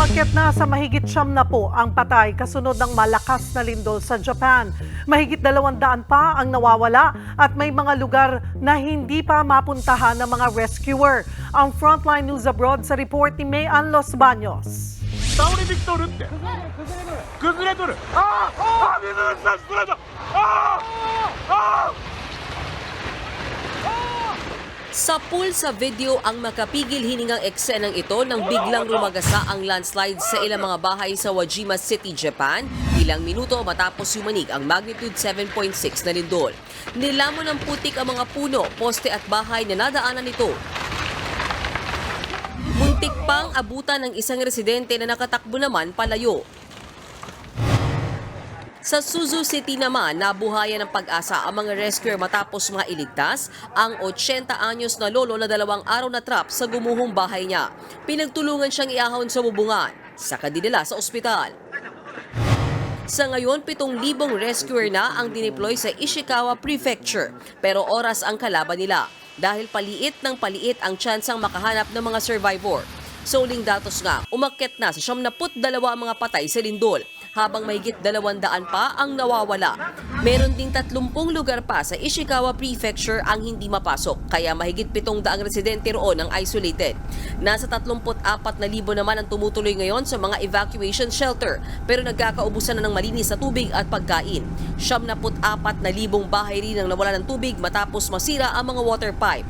Umakyat na sa mahigit siyam na po ang patay kasunod ng malakas na lindol sa Japan. Mahigit dalawandaan pa ang nawawala at may mga lugar na hindi pa mapuntahan ng mga rescuer. Ang Frontline News Abroad sa report ni May Ann Los Baños. Tauri Victor って崩れとる崩れとるあああ水の下崩れたああ Sa pool sa video ang makapigil hiningang eksenang ito nang biglang rumagasa ang landslide sa ilang mga bahay sa Wajima City, Japan, ilang minuto matapos yumanig ang magnitude 7.6 na lindol. Nilamon ng putik ang mga puno, poste at bahay na nadaanan nito. Muntik pang abutan ng isang residente na nakatakbo naman palayo. Sa Suzu City naman, nabuhayan ng pag-asa ang mga rescuer matapos mga iligtas ang 80 anyos na lolo na dalawang araw na trap sa gumuhong bahay niya. Pinagtulungan siyang iahon sa bubungan, saka dinala sa ospital. Sa ngayon, 7,000 rescuer na ang dineploy sa Ishikawa Prefecture pero oras ang kalaban nila dahil paliit ng paliit ang tsansang makahanap ng mga survivor. Sa uling datos nga, umakyat na sa 72 ang mga patay sa lindol habang mahigit 200 pa ang nawawala. Meron ding 30 lugar pa sa Ishikawa Prefecture ang hindi mapasok kaya mahigit 700 residente roon ang isolated. Nasa 34,000 naman ang tumutuloy ngayon sa mga evacuation shelter pero nagkakaubusan na ng malinis na tubig at pagkain. 74,000 bahay rin ang nawala ng tubig matapos masira ang mga water pipe.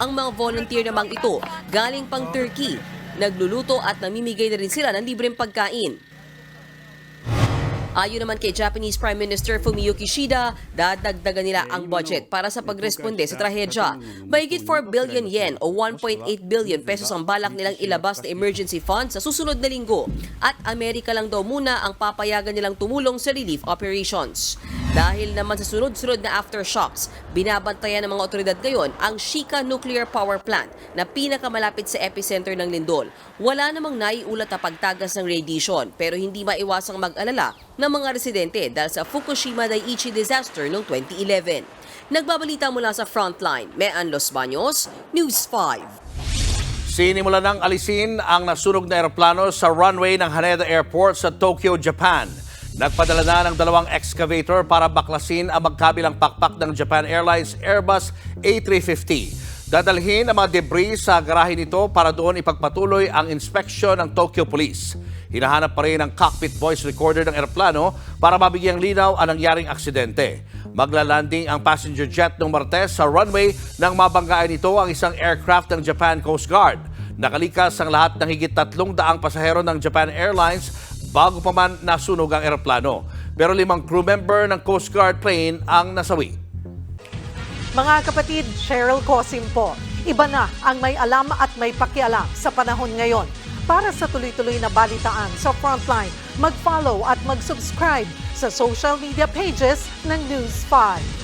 Ang mga volunteer namang ito galing pang Turkey. Nagluluto at namimigay na rin sila ng libreng pagkain. Ayon naman kay Japanese Prime Minister Fumio Kishida, dadagdagan nila ang budget para sa pagresponde sa trahedya. Mahigit 4 billion yen o 1.8 billion pesos ang balak nilang ilabas na emergency fund sa susunod na linggo. At Amerika lang daw muna ang papayagan nilang tumulong sa relief operations. Dahil naman sa sunod-sunod na aftershocks, binabantayan ng mga otoridad ngayon ang Shika Nuclear Power Plant na pinakamalapit sa epicenter ng lindol. Wala namang naiulat na pagtagas ng radiation pero hindi maiwasang mag-alala ng mga residente dahil sa Fukushima Daiichi disaster noong 2011. Nagbabalita mula sa Frontline, Mean Los Baños, News 5. Sinimula ng alisin ang nasunog na eroplano sa runway ng Haneda Airport sa Tokyo, Japan. Nagpadala na ng dalawang excavator para baklasin ang magkabilang pakpak ng Japan Airlines Airbus A350. Dadalhin ang mga debris sa garahe nito para doon ipagpatuloy ang inspeksyon ng Tokyo Police. Hinahanap pa rin ang cockpit voice recorder ng eroplano para mabigyang linaw ang nangyaring aksidente. Maglalanding ang passenger jet ng Martes sa runway nang mabanggaan nito ang isang aircraft ng Japan Coast Guard. Nakalikas ang lahat ng higit tatlong daang pasahero ng Japan Airlines bago pa man nasunog ang eroplano. Pero limang crew member ng Coast Guard plane ang nasawi. Mga kapatid, Cheryl Cosim po. Iba na ang may alam at may pakialam sa panahon ngayon. Para sa tuloy-tuloy na balitaan sa Frontline, mag-follow at mag-subscribe sa social media pages ng News 5.